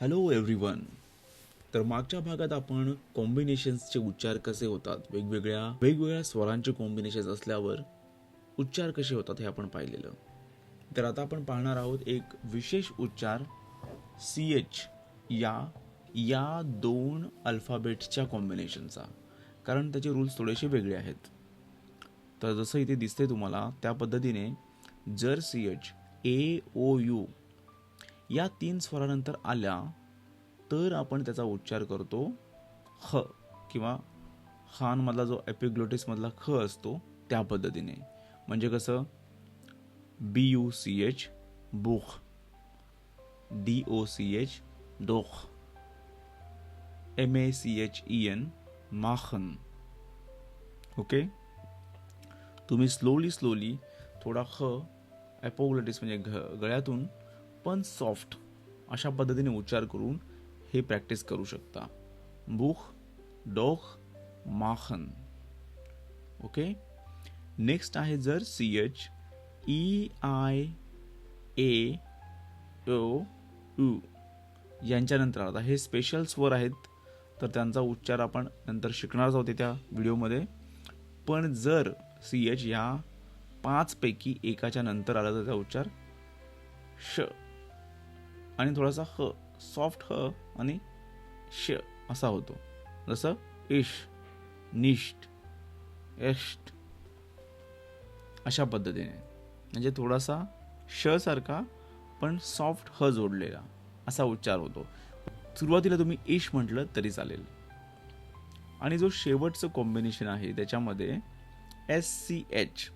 Hello everyone तर मागच्या भागात आपण कॉम्बिनेशन्सचे उच्चार कसे होतात? वेगवेगळ्या वेगवेगळ्या स्वरांचे कॉम्बिनेशन्स असल्यावर उच्चार कसे होतात हे आपण पाहिलेलं. तर आता आपण पाहणार आहोत एक विशेष उच्चार सी एच या या दोन अल्फाबेट्सच्या कॉम्बिनेशनचा कारण त्याचे रूल्स थोडेसे वेगळे आहेत. तर जसं इथे दिसते तुम्हाला त्या पद्धतीने जर C H A O U या तीन स्वरानंतर आल्या तर आपण त्याचा उच्चार करतो ह किंवा खानमधला जो एपिग्लोटिसमधला ख असतो त्या पद्धतीने. म्हणजे कसं? बी यू सी एच बुख. D O C H डोख. M A C H E N Makhan. Okay? तुम्ही स्लोली स्लोली थोडा ख ॲपोग्लोटिस म्हणजे घ गळ्यातून पण सॉफ्ट अशा पद्धतीने उच्चार करून हे प्रॅक्टिस करू शकता. बुख डोख माखन. ओके नेक्स्ट आहे जर C H E I A O U यांच्यानंतर आता हे स्पेशल स्वर आहेत तर त्यांचा उच्चार आपण नंतर शिकणारच आहोत त्या व्हिडिओमध्ये. पण जर सी एच या पाचपैकी एकाच्या नंतर आला तर त्याचा उच्चार श. आणि थोडासा ह सॉफ्ट ह आणि श असा होतो. जसं इश निष्ठ एष्ट अशा पद्धतीने. म्हणजे थोडासा श सारखा पण सॉफ्ट ह जोडलेला असा उच्चार होतो. सुरुवातीला तुम्ही इश म्हटलं तरी चालेल. आणि जो शेवटचं कॉम्बिनेशन आहे त्याच्यामध्ये S C H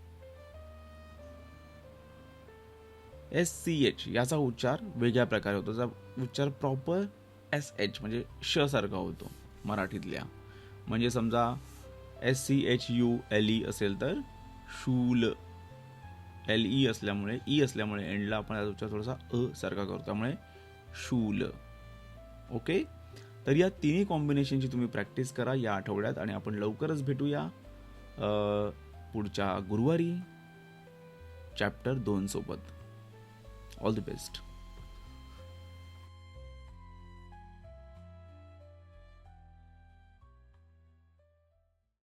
S C H याचा उच्चार वेगळ्या प्रकारे होतो. त्याचा उच्चार प्रॉपर एस एच म्हणजे श सारखा होतो मराठीतल्या. म्हणजे समजा S C H U L E असेल तर शूल. एल ई असल्यामुळे ई असल्यामुळे एंडला आपण याचा उच्चार थोडासा अ सारखा करतो त्यामुळे शूल. ओके? तर या तिन्ही कॉम्बिनेशनची तुम्ही प्रॅक्टिस करा या आठवड्यात आणि आपण लवकरच भेटूया. पुढच्या गुरुवारी. चॅप्टर दोन all the best.